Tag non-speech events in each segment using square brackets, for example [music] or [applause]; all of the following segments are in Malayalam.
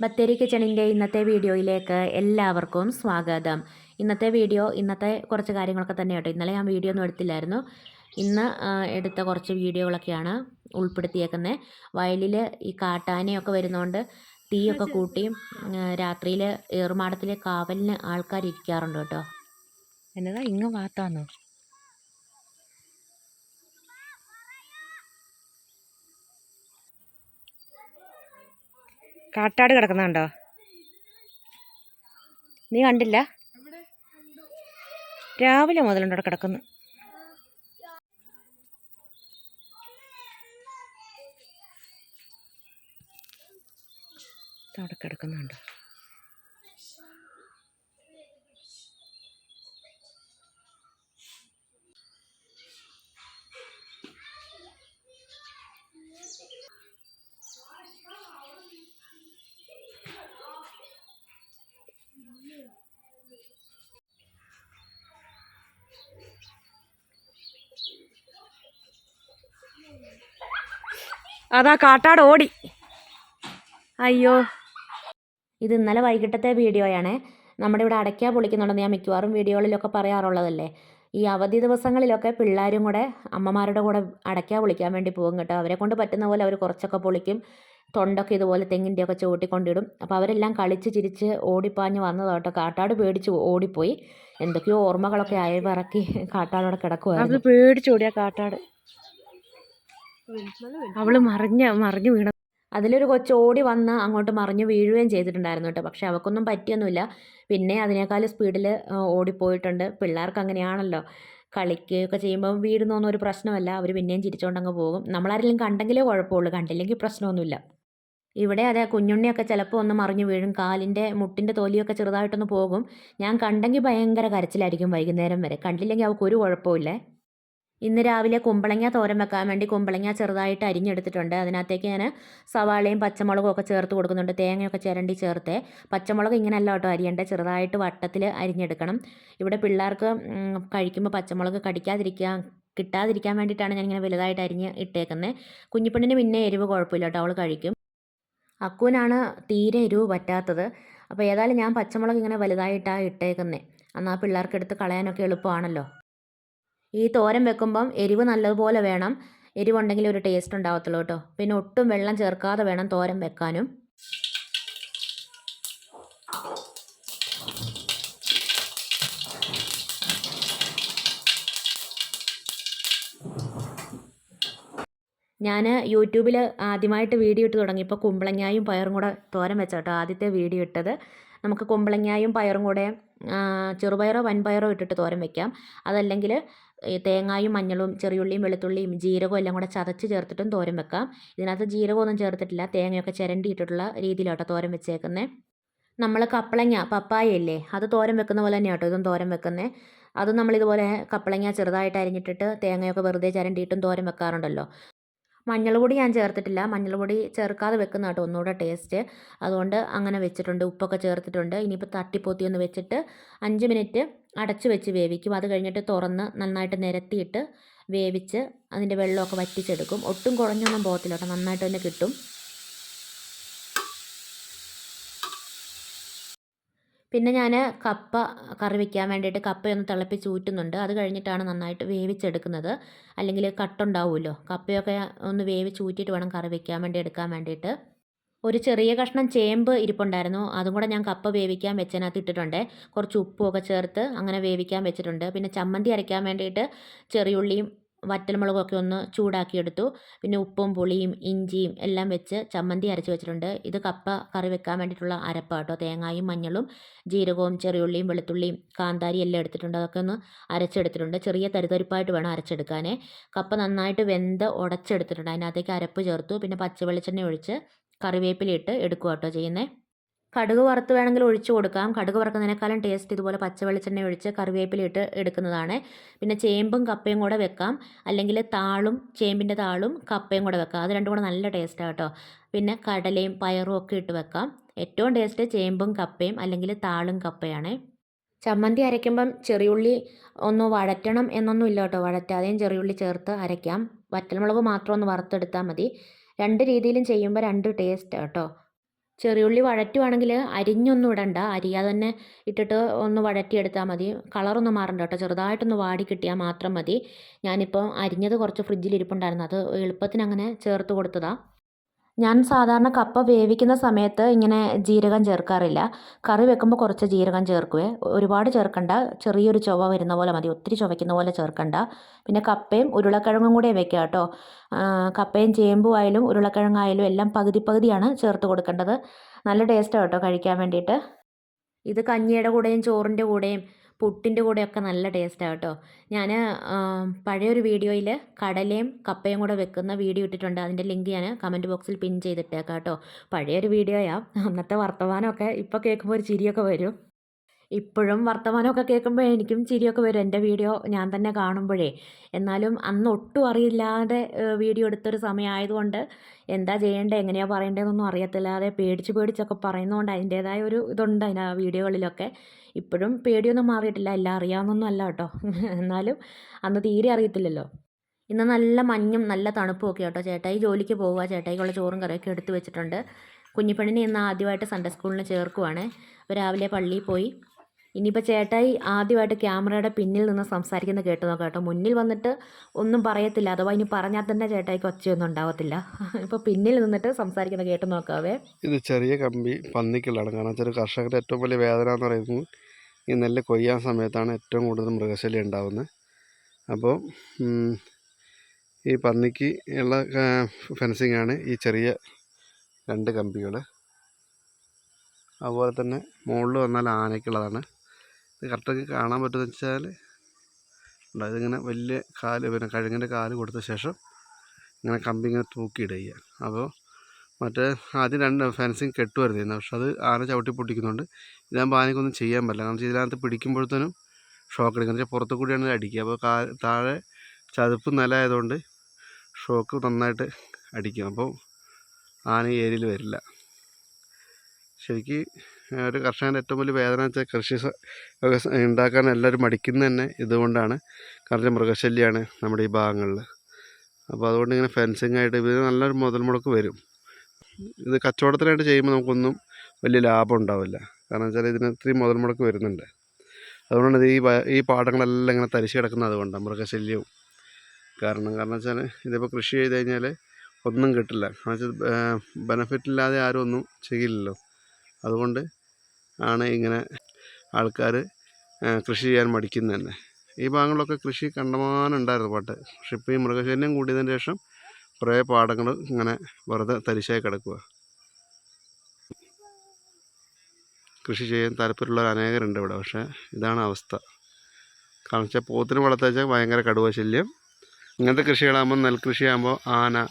ബത്തേരി കിച്ചണിന്റെ ഇന്നത്തെ വീഡിയോയിലേക്ക് എല്ലാവർക്കും സ്വാഗതം. ഇന്നത്തെ വീഡിയോ ഇന്നത്തെ കുറച്ച് കാര്യങ്ങളൊക്കെ തന്നെ കേട്ടോ. ഇന്നലെ ഞാൻ വീഡിയോ ഒന്നും എടുത്തില്ലായിരുന്നു. ഇന്ന് എടുത്ത കുറച്ച് വീഡിയോകളൊക്കെയാണ് ഉൾപ്പെടുത്തിയേക്കുന്നത് വയലിൽ ഈ കാട്ടാനയൊക്കെ വരുന്നതുകൊണ്ട് തീയൊക്കെ കൂട്ടി രാത്രിയിൽ ഏറുമാടത്തിലെ കാവലിന് ആൾക്കാർ ഇരിക്കാറുണ്ട് കേട്ടോ. എന്നതാ ഇങ്ങ് വാത്താന്നോ? കാട്ടാട് കിടക്കുന്നുണ്ടോ? നീ കണ്ടില്ല? രാവിലെ മുതലുണ്ടോ കിടക്കുന്നു. അവിടെ കിടക്കുന്നുണ്ടോ? അതാ കാട്ടാട് ഓടി. അയ്യോ. ഇത് ഇന്നലെ വൈകിട്ടത്തെ വീഡിയോയാണ്. നമ്മുടെ ഇവിടെ അടയ്ക്ക പൊളിക്കുന്നുണ്ടെന്ന് ഞാൻ മിക്കവാറും വീഡിയോകളിലൊക്കെ പറയാറുള്ളതല്ലേ? ഈ അവധി ദിവസങ്ങളിലൊക്കെ പിള്ളേരും കൂടെ അമ്മമാരുടെ കൂടെ അടയ്ക്ക പൊളിക്കാൻ വേണ്ടി പോകും കേട്ടോ. അവരെ കൊണ്ട് പറ്റുന്ന പോലെ അവർ കുറച്ചൊക്കെ പൊളിക്കും. തൊണ്ടൊക്കെ ഇതുപോലെ തെങ്ങിന്റെയൊക്കെ കൊണ്ടിടും അപ്പോൾ അവരെല്ലാം കളിച്ച് ചിരിച്ച് ഓടിപ്പാഞ്ഞ് വന്നതാ കേട്ടോ. കാട്ടാട് പേടിച്ച് ഓടിപ്പോയി. എന്തൊക്കെയോ ഓർമ്മകളൊക്കെ അയവിറക്കി കാട്ടാടോടെ കിടക്കുവായിരുന്നു. പേടിച്ചോടിയാ കാട്ടാട്. അവൾ മറിഞ്ഞ മറിഞ്ഞു വീണ അതിലൊരു കൊച്ചോടി ഓടി വന്ന് അങ്ങോട്ട് മറിഞ്ഞ് വീഴുകയും ചെയ്തിട്ടുണ്ടായിരുന്നു കേട്ടോ. പക്ഷെ അവക്കൊന്നും പറ്റിയൊന്നുമില്ല. പിന്നെ അതിനേക്കാൾ സ്പീഡിൽ ഓടിപ്പോയിട്ടുണ്ട്. പിള്ളേർക്ക് അങ്ങനെയാണല്ലോ കളിക്കുകയൊക്കെ ചെയ്യുമ്പോൾ വീഴുന്നൊന്നും ഒരു പ്രശ്നമല്ല. അവർ പിന്നെയും ചിരിച്ചുകൊണ്ടങ്ങ് പോകും. നമ്മളാരെങ്കിലും കണ്ടെങ്കിലേ കുഴപ്പമുള്ളൂ. കണ്ടില്ലെങ്കിൽ പ്രശ്നമൊന്നുമില്ല. ഇവിടെ അതെ കുഞ്ഞുണ്ണിയൊക്കെ ചിലപ്പോൾ ഒന്ന് മറിഞ്ഞു വീഴും. കാലിന്റെ മുട്ടിന്റെ തോലിയൊക്കെ ചെറുതായിട്ടൊന്ന് പോകും. ഞാൻ കണ്ടെങ്കിൽ ഭയങ്കര കരച്ചിലായിരിക്കും വൈകുന്നേരം വരെ. കണ്ടില്ലെങ്കിൽ അവൾക്ക് ഒരു കുഴപ്പമില്ലേ ഇന്ന് രാവിലെ കുമ്പളങ്ങ തോരൻ വെക്കാൻ വേണ്ടി കുമ്പളങ്ങ ചെറുതായിട്ട് അരിഞ്ഞെടുത്തിട്ടുണ്ട്. അതിനകത്തേക്ക് ഞാൻ സവാളയും പച്ചമുളകും ഒക്കെ ചേർത്ത് കൊടുക്കുന്നുണ്ട്. തേങ്ങയൊക്കെ ചിരണ്ടി ചേർത്ത് പച്ചമുളക് ഇങ്ങനെയല്ല കേട്ടോ അരിയേണ്ടത് ചെറുതായിട്ട് വട്ടത്തിൽ അരിഞ്ഞെടുക്കണം. ഇവിടെ പിള്ളേർക്ക് കഴിക്കുമ്പോൾ പച്ചമുളക് കടിക്കാതിരിക്കാൻ കിട്ടാതിരിക്കാൻ വേണ്ടിയിട്ടാണ് ഞാൻ ഇങ്ങനെ വലുതായിട്ട് അരിഞ്ഞ് ഇട്ടേക്കുന്നത് കുഞ്ഞിപ്പെണ്ണിന് പിന്നെ എരിവ് കുഴപ്പമില്ല കേട്ടോ. അവൾ കഴിക്കും. അക്കുവിനാണ് തീരെ എരിവ് പറ്റാത്തത്. അപ്പോൾ ഏതായാലും ഞാൻ പച്ചമുളക് ഇങ്ങനെ വലുതായിട്ടാണ് ഇട്ടേക്കുന്നത് എന്നാൽ പിള്ളേർക്ക് എടുത്ത് കളയാനൊക്കെ എളുപ്പമാണല്ലോ. ഈ തോരൻ വെക്കുമ്പം എരിവ് നല്ലതുപോലെ വേണം. എരിവുണ്ടെങ്കിൽ ഒരു ടേസ്റ്റ് ഉണ്ടാവത്തുള്ളൂ കേട്ടോ. പിന്നെ ഒട്ടും വെള്ളം ചേർക്കാതെ വേണം തോരൻ വെക്കാനും. ഞാൻ യൂട്യൂബിൽ ആദ്യമായിട്ട് വീഡിയോ ഇട്ട് തുടങ്ങിയപ്പോൾ കുമ്പളങ്ങായും പയറും കൂടെ തോരൻ വെച്ച കേട്ടോ ആദ്യത്തെ വീഡിയോ ഇട്ടത്. നമുക്ക് കുമ്പളങ്ങായും പയറും കൂടെ ചെറുപയറോ വൻപയറോ ഇട്ടിട്ട് തോരൻ വെക്കാം. അതല്ലെങ്കിൽ തേങ്ങായും മഞ്ഞളും ചെറിയുള്ളിയും വെളുത്തുള്ളിയും ജീരകവും എല്ലാം കൂടെ ചതച്ച് ചേർത്തിട്ടും തോരൻ വെക്കാം. ഇതിനകത്ത് ജീരകമൊന്നും ചേർത്തിട്ടില്ല. തേങ്ങയൊക്കെ ചിരണ്ടിയിട്ടുള്ള രീതിയിലാട്ടോ തോരൻ വെച്ചേക്കുന്നത് നമ്മൾ കപ്പളങ്ങ പപ്പായ ഇല്ലേ? അത് തോരൻ വെക്കുന്ന പോലെ തന്നെയാണ് കേട്ടോ ഇതും തോരൻ വെക്കുന്നത് അത് നമ്മളിതുപോലെ കപ്പളങ്ങ ചെറുതായിട്ട് അരിഞ്ഞിട്ടിട്ട് തേങ്ങയൊക്കെ വെറുതെ ചിരണ്ടിയിട്ടും തോരൻ വെക്കാറുണ്ടല്ലോ. മഞ്ഞൾ പൊടി ഞാൻ ചേർത്തിട്ടില്ല. മഞ്ഞൾപൊടി ചേർക്കാതെ വെക്കുന്ന കേട്ടോ ഒന്നുകൂടെ ടേസ്റ്റ്. അതുകൊണ്ട് അങ്ങനെ വെച്ചിട്ടുണ്ട്. ഉപ്പൊക്കെ ചേർത്തിട്ടുണ്ട്. ഇനിയിപ്പോൾ തട്ടിപ്പൊത്തി ഒന്ന് വെച്ചിട്ട് അഞ്ച് മിനിറ്റ് അടച്ച് വെച്ച് വേവിക്കും. അത് കഴിഞ്ഞിട്ട് തുറന്ന് നന്നായിട്ട് നിരത്തിയിട്ട് വേവിച്ച് അതിന്റെ വെള്ളമൊക്കെ വറ്റിച്ചെടുക്കും. ഒട്ടും കുഴഞ്ഞൊന്നും പോകത്തില്ല കേട്ടോ. നന്നായിട്ട് തന്നെ കിട്ടും. പിന്നെ ഞാൻ കപ്പ കറി വയ്ക്കാൻ വേണ്ടിയിട്ട് കപ്പയൊന്ന് തിളപ്പിച്ച് ഊറ്റുന്നുണ്ട്. അത് കഴിഞ്ഞിട്ടാണ് നന്നായിട്ട് വേവിച്ചെടുക്കുന്നത്. അല്ലെങ്കിൽ കട്ടുണ്ടാവുമല്ലോ. കപ്പയൊക്കെ ഒന്ന് വേവിച്ച് ഊറ്റിയിട്ട് വേണം കറി വയ്ക്കാൻ വേണ്ടി എടുക്കാൻ വേണ്ടിയിട്ട്. ഒരു ചെറിയ കഷ്ണം ചേമ്പ് ഇരിപ്പുണ്ടായിരുന്നു. അതും കൂടെ ഞാൻ കപ്പ വേവിക്കാൻ വെച്ചതിനകത്ത് ഇട്ടിട്ടുണ്ട്. കുറച്ച് ഉപ്പുമൊക്കെ ചേർത്ത് അങ്ങനെ വേവിക്കാൻ വെച്ചിട്ടുണ്ട്. പിന്നെ ചമ്മന്തി അരയ്ക്കാൻ വേണ്ടിയിട്ട് ചെറിയുള്ളിയും വറ്റൽമുളകൊക്കെ ഒന്ന് ചൂടാക്കിയെടുത്തു. പിന്നെ ഉപ്പും പുളിയും ഇഞ്ചിയും എല്ലാം വെച്ച് ചമ്മന്തി അരച്ച് വെച്ചിട്ടുണ്ട്. ഇത് കപ്പ കറി വെക്കാൻ വേണ്ടിയിട്ടുള്ള അരപ്പാട്ടോ. തേങ്ങായും മഞ്ഞളും ജീരകവും ചെറിയുള്ളിയും വെളുത്തുള്ളിയും കാന്താരി എല്ലാം എടുത്തിട്ടുണ്ട്. അതൊക്കെ ഒന്ന് അരച്ചെടുത്തിട്ടുണ്ട്. ചെറിയ തരിതരിപ്പായിട്ട് വേണം അരച്ചെടുക്കാനേ. കപ്പ നന്നായിട്ട് വെന്ത് ഉടച്ചെടുത്തിട്ടുണ്ട്. അതിനകത്തേക്ക് അരപ്പ് ചേർത്തു. പിന്നെ പച്ചവെളിച്ചെണ്ണ ഒഴിച്ച് കറിവേപ്പിലയിട്ട് എടുക്കുക കേട്ടോ ചെയ്യുന്നത് കടുക് വറുത്ത് വേണമെങ്കിൽ ഒഴിച്ചു കൊടുക്കാം. കടുക് വറുക്കുന്നതിനേക്കാളും ടേസ്റ്റ് ഇതുപോലെ പച്ച വെളിച്ചെണ്ണ ഒഴിച്ച് കറിവേപ്പിലയിട്ട് എടുക്കുന്നതാണ്. പിന്നെ ചേമ്പും കപ്പയും കൂടെ വെക്കാം. അല്ലെങ്കിൽ താളും ചേമ്പിന്റെ താളും കപ്പയും കൂടെ വെക്കാം. അത് രണ്ടും കൂടെ നല്ല ടേസ്റ്റാണ് കേട്ടോ. പിന്നെ കടലയും പയറും ഒക്കെ ഇട്ട് വെക്കാം. ഏറ്റവും ടേസ്റ്റ് ചേമ്പും കപ്പയും അല്ലെങ്കിൽ താളും കപ്പയാണ്. ചമ്മന്തി അരയ്ക്കുമ്പം ചെറിയുള്ളി ഒന്ന് വഴറ്റണം എന്നൊന്നും ഇല്ല കേട്ടോ. വഴറ്റാതെയും ചെറിയുള്ളി ചേർത്ത് അരയ്ക്കാം. വറ്റൽമുളക് മാത്രം ഒന്ന് വറുത്തെടുത്താൽ മതി. രണ്ട് രീതിയിലും ചെയ്യുമ്പോൾ രണ്ട് ടേസ്റ്റ് കേട്ടോ. ചെറിയുള്ളി വഴറ്റുവാണെങ്കിൽ അരിഞ്ഞൊന്നും ഇടണ്ട. അരിയാതെ തന്നെ ഇട്ടിട്ട് ഒന്ന് വഴറ്റിയെടുത്താൽ മതി. കളറൊന്നും മാറണ്ട കേട്ടോ. ചെറുതായിട്ടൊന്ന് വാടി കിട്ടിയാൽ മാത്രം മതി. ഞാനിപ്പോൾ അരിഞ്ഞത് കുറച്ച് ഫ്രിഡ്ജിൽ ഇരിപ്പുണ്ടായിരുന്നു അത് എളുപ്പത്തിന് അങ്ങനെ ചേർത്ത് കൊടുത്തതാണ് ഞാൻ സാധാരണ കപ്പ വേവിക്കുന്ന സമയത്ത് ഇങ്ങനെ ജീരകം ചേർക്കാറില്ല. കറി വെക്കുമ്പോൾ കുറച്ച് ജീരകം ചേർക്കുവേ. ഒരുപാട് ചേർക്കണ്ട. ചെറിയൊരു ചുവ വരുന്ന പോലെ മതി. ഒത്തിരി ചുവയ്ക്കുന്ന പോലെ ചേർക്കണ്ട. പിന്നെ കപ്പയും ഉരുളക്കിഴങ്ങും കൂടെ വെക്കുക കേട്ടോ കപ്പയും ചേമ്പും ആയാലും ഉരുളക്കിഴങ്ങായാലും എല്ലാം പകുതി പകുതിയാണ് ചേർത്ത് കൊടുക്കേണ്ടത്. നല്ല ടേസ്റ്റാണ് കേട്ടോ കഴിക്കാൻ വേണ്ടിയിട്ട്. ഇത് കഞ്ഞിയുടെ കൂടെയും ചോറിന്റെ കൂടെയും പുട്ടിന്റെ കൂടെയൊക്കെ നല്ല ടേസ്റ്റാണ് കേട്ടോ. ഞാൻ പഴയൊരു വീഡിയോയിൽ കടലയും കപ്പയും കൂടെ വെക്കുന്ന വീഡിയോ ഇട്ടിട്ടുണ്ട്. അതിന്റെ ലിങ്ക് ഞാൻ കമന്റ് ബോക്സിൽ പിൻ ചെയ്തിട്ടേക്കാം കേട്ടോ. പഴയൊരു വീഡിയോയാണ് അന്നത്തെ വർത്തമാനമൊക്കെ ഇപ്പോൾ കേൾക്കുമ്പോൾ ഒരു ചിരിയൊക്കെ വരും. ഇപ്പോഴും വർത്തമാനമൊക്കെ കേൾക്കുമ്പോൾ എനിക്കും ചിരിയൊക്കെ വരും. എന്റെ വീഡിയോ ഞാൻ തന്നെ കാണുമ്പോഴേ. എന്നാലും അന്ന് ഒട്ടും അറിയില്ലാതെ വീഡിയോ എടുത്തൊരു സമയമായതുകൊണ്ട് എന്താ ചെയ്യേണ്ടത് എങ്ങനെയാണ് പറയേണ്ടതെന്നൊന്നും അറിയത്തില്ലാതെ പേടിച്ച് പേടിച്ചൊക്കെ പറയുന്നതുകൊണ്ട് അതിന്റേതായ ഒരു ഇതുണ്ട് അതിന് ആ വീഡിയോകളിലൊക്കെ. ഇപ്പോഴും പേടിയൊന്നും മാറിയിട്ടില്ല. എല്ലാം അറിയാവുന്നൊന്നും അല്ല കേട്ടോ. [laughs] എന്നാലും അന്ന് തീരെ അറിയത്തില്ലല്ലോ. ഇന്ന് നല്ല മഞ്ഞും നല്ല തണുപ്പും ഒക്കെ കേട്ടോ ചേട്ടായി ജോലിക്ക് പോവുക ചേട്ടായിക്കുള്ള ചോറും കറിയൊക്കെ എടുത്തു വെച്ചിട്ടുണ്ട്. കുഞ്ഞിപ്പെണ്ണിനെ ഇന്ന് ആദ്യമായിട്ട് സൺഡേ സ്കൂളിന് ചേർക്കുവാണ്. അപ്പോൾ രാവിലെ പള്ളിയിൽ പോയി. ഇനിയിപ്പോൾ ചേട്ടായി ആദ്യമായിട്ട് ക്യാമറയുടെ പിന്നിൽ നിന്ന് സംസാരിക്കുന്ന കേട്ട് നോക്കാം കേട്ടോ. മുന്നിൽ വന്നിട്ട് ഒന്നും പറയത്തില്ല. അഥവാ ഇനി പറഞ്ഞാൽ തന്നെ ചേട്ടായിക്ക് ഒച്ചയൊന്നും ഉണ്ടാവത്തില്ല. [laughs] ഇപ്പോൾ പിന്നിൽ നിന്നിട്ട് സംസാരിക്കുന്ന കേട്ട് നോക്കാവേ. ഇത് ചെറിയ കമ്പി പന്നിക്കുള്ളതാണ്. കാരണം വെച്ചാൽ കർഷകരുടെ ഏറ്റവും വലിയ വേദന എന്ന് പറയുന്നത് ഈ നെല്ല് കൊയ്യാൻ സമയത്താണ് ഏറ്റവും കൂടുതൽ മൃഗശല്യം ഉണ്ടാകുന്നത് അപ്പോൾ ഈ പന്നിക്ക് ഉള്ള ഫെൻസിങ് ആണ് ഈ ചെറിയ രണ്ട് കമ്പികൾ അതുപോലെ തന്നെ മുകളിൽ വന്നാൽ ആനയ്ക്കുള്ളതാണ്. ഇത് കറക്റ്റ് കാണാൻ പറ്റുമെന്ന് വെച്ചാൽ ഉണ്ടായത് ഇങ്ങനെ വലിയ കാൽ പിന്നെ കഴുങ്ങിന്റെ കാൽ കൊടുത്ത ശേഷം ഇങ്ങനെ കമ്പി ഇങ്ങനെ തൂക്കിയിടുക. അപ്പോൾ മറ്റേ ആദ്യം രണ്ട് ഫെൻസിങ് കെട്ടുമായിരുന്നു പക്ഷെ അത് ആന ചവിട്ടി പൊട്ടിക്കുന്നുണ്ട്. ഇതാകുമ്പോൾ ആനയ്ക്കൊന്നും ചെയ്യാൻ പറ്റില്ല. കാരണം ഇതിനകത്ത് പിടിക്കുമ്പോഴത്തേനും ഷോക്ക് എടുക്കുന്നത് വെച്ചാൽ പുറത്തു കൂടിയാണ് അടിക്കുക. അപ്പോൾ കാ താഴെ ചതുപ്പ് നിലമായതുകൊണ്ട് ഷോക്ക് നന്നായിട്ട് അടിക്കും. അപ്പോൾ ആന ഏരിയയിൽ വരില്ല. ശരിക്ക് ഒരു കർഷകന്റെ ഏറ്റവും വലിയ വേദന വെച്ചാൽ കൃഷി ഉണ്ടാക്കാൻ എല്ലാവരും മടിക്കുന്നത് തന്നെ ഇതുകൊണ്ടാണ്. കാരണം മൃഗശല്യമാണ് നമ്മുടെ ഈ ഭാഗങ്ങളിൽ. അപ്പോൾ അതുകൊണ്ട് ഇങ്ങനെ ഫെൻസിങ് ആയിട്ട് ഇത് നല്ലൊരു മുതൽ മുടക്ക് വരും. ഇത് കച്ചവടത്തിനായിട്ട് ചെയ്യുമ്പോൾ നമുക്കൊന്നും വലിയ ലാഭം ഉണ്ടാവില്ല. കാരണം വെച്ചാൽ ഇതിന് ഇത്രയും മുതൽ മുടക്ക് വരുന്നുണ്ട്. അതുകൊണ്ടാണ് ഇത് ഈ ഈ പാടങ്ങളെല്ലാം ഇങ്ങനെ തരിശ് കിടക്കുന്നത് അതുകൊണ്ടാണ് മൃഗശല്യവും കാരണം. കാരണം വെച്ചാൽ ഇതിപ്പോൾ കൃഷി ചെയ്ത് കഴിഞ്ഞാൽ ഒന്നും കിട്ടില്ല. കാരണം വെച്ചാൽ ബെനഫിറ്റ് ഇല്ലാതെ ആരും ഒന്നും ചെയ്യില്ലല്ലോ. അതുകൊണ്ട് ആണ് ഇങ്ങനെ ആൾക്കാർ കൃഷി ചെയ്യാൻ മടിക്കുന്നത് തന്നെ. ഈ ഭാഗങ്ങളിലൊക്കെ കൃഷി കണ്ടമാനം ഉണ്ടായിരുന്നു പാട്ട്. പക്ഷെ ഇപ്പോൾ ഈ മൃഗശല്യം കൂടിയതിന് ശേഷം കുറേ പാടങ്ങൾ ഇങ്ങനെ വെറുതെ തരിശായി കിടക്കുക. കൃഷി ചെയ്യാൻ താല്പര്യമുള്ളവർ അനേകരുണ്ട് ഇവിടെ. പക്ഷേ ഇതാണ് അവസ്ഥ. കാരണം വെച്ചാൽ പോത്തിന് വളർത്തുവെച്ചാൽ ഭയങ്കര കടുവ ശല്യം. ഇങ്ങനത്തെ കൃഷികളാകുമ്പോൾ നെൽകൃഷിയാകുമ്പോൾ ആന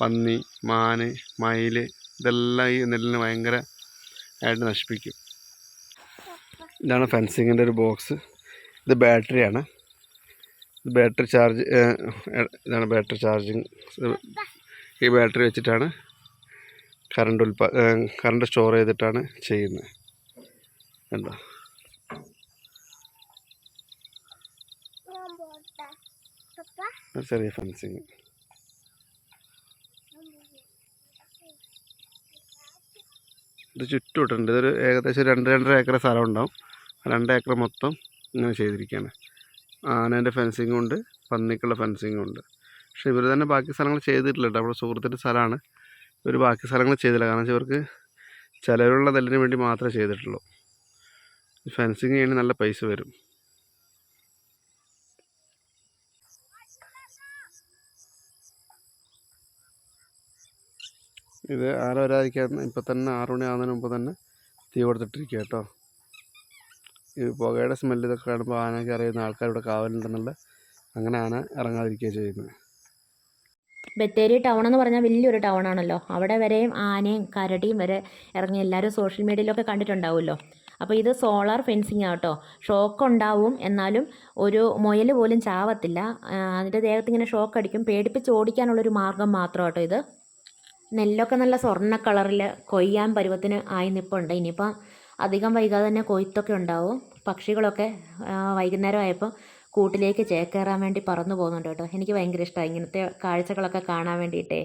പന്നി മാന് മയിൽ ഇതെല്ലാം ഈ നെല്ലിന് ഭയങ്കര ആയിട്ട് നശിപ്പിക്കും. ഇതാണ് ഫെൻസിങ്ങിന്റെ ഒരു ബോക്സ്. ഇത് ബാറ്ററിയാണ്. ബാറ്ററി ചാർജ് ഇതാണ് ബാറ്ററി ചാർജിങ്. ഈ ബാറ്ററി വെച്ചിട്ടാണ് കറണ്ട് ഉൽപാ കറണ്ട് സ്റ്റോർ ചെയ്തിട്ടാണ് ചെയ്യുന്നത്. കണ്ടോ? ചെറിയ ഫെൻസിങ്. ഇത് ചുറ്റുമിട്ടുണ്ട് ഇതൊരു ഏകദേശം രണ്ട് രണ്ടര ഏക്കർ സ്ഥലം ഉണ്ടാവും രണ്ട് ഏക്കർ മൊത്തം ഇങ്ങനെ ചെയ്തിരിക്കുകയാണ്. ആനേന്റെ ഫെൻസിങ്ങും ഉണ്ട് പന്നിക്കുള്ള ഫെൻസിങ്ങും ഉണ്ട്. പക്ഷെ ഇവർ തന്നെ ബാക്കി സ്ഥലങ്ങൾ ചെയ്തിട്ടില്ല കേട്ടോ. നമ്മുടെ സുഹൃത്തിന്റെ സ്ഥലമാണ്. ഇവർ ബാക്കി സ്ഥലങ്ങൾ ചെയ്തില്ല. കാരണം വെച്ചാൽ ഇവർക്ക് ചിലവിലുള്ള നെല്ലിന് വേണ്ടി മാത്രമേ ചെയ്തിട്ടുള്ളൂ. ഫെൻസിങ് ചെയ്യണമെങ്കിൽ നല്ല പൈസ വരും. ഇത് ആന വരാതിരിക്കാൻ ഇപ്പം തന്നെ ആറു മണി ആകുന്നതിന് മുമ്പ് തന്നെ തീ കൊടുത്തിട്ടിരിക്കുക കേട്ടോ. ഈ പുകയുടെ സ്മെല്ല് ഇതൊക്കെ കാണുമ്പോൾ ആനയ്ക്ക് അറിയുന്ന ആൾക്കാർ ഇവിടെ കാവലുണ്ടെന്നുള്ള അങ്ങനെ ആന ഇറങ്ങാതിരിക്കുകയാണ് ചെയ്യുന്നത്. ബത്തേരി ടൗൺ എന്ന് പറഞ്ഞാൽ വലിയൊരു ടൗൺ ആണല്ലോ. അവിടെ വരെയും ആനയും കരടിയും വരെ ഇറങ്ങി എല്ലാവരും സോഷ്യൽ മീഡിയയിലൊക്കെ കണ്ടിട്ടുണ്ടാവുമല്ലോ. അപ്പോൾ ഇത് സോളാർ ഫെൻസിങ് ആട്ടോ ഷോക്ക് ഉണ്ടാവും. എന്നാലും ഒരു മുയൽ പോലും ചാവത്തില്ല. അതിന്റെ ദേഹത്ത് ഇങ്ങനെ ഷോക്ക് അടിക്കും. പേടിപ്പിച്ച് ഓടിക്കാനുള്ളൊരു മാർഗം മാത്രം കേട്ടോ ഇത്. നെല്ലൊക്കെ നല്ല സ്വർണ കളറിൽ കൊയ്യാൻ പരുവത്തിന് ആയി നിൽപ്പുണ്ട് ഇനിയിപ്പോൾ അധികം വൈകാതെ തന്നെ കൊയ്ത്തൊക്കെ ഉണ്ടാവും. പക്ഷികളൊക്കെ വൈകുന്നേരം ആയപ്പോൾ കൂട്ടിലേക്ക് ചേക്കേറാൻ വേണ്ടി പറന്നു പോകുന്നുണ്ട് കേട്ടോ. എനിക്ക് ഭയങ്കര ഇഷ്ടമാണ് ഇങ്ങനത്തെ കാഴ്ചകളൊക്കെ കാണാൻ വേണ്ടിയിട്ടേ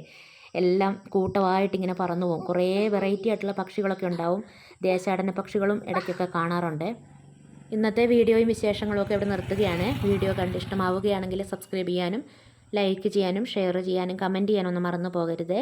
എല്ലാം കൂട്ടമായിട്ട് ഇങ്ങനെ പറന്നു പോകും. കുറേ വെറൈറ്റി ആയിട്ടുള്ള പക്ഷികളൊക്കെ ഉണ്ടാവും. ദേശാടന പക്ഷികളും ഇടയ്ക്കൊക്കെ കാണാറുണ്ട്. ഇന്നത്തെ വീഡിയോയും വിശേഷങ്ങളും ഒക്കെ ഇവിടെ നിർത്തുകയാണ്. വീഡിയോ കണ്ട് ഇഷ്ടമാവുകയാണെങ്കിൽ സബ്സ്ക്രൈബ് ചെയ്യാനും ലൈക്ക് ചെയ്യാനും ഷെയർ ചെയ്യാനും കമന്റ് ചെയ്യാനും ഒന്നും മറന്നു പോകരുതേ.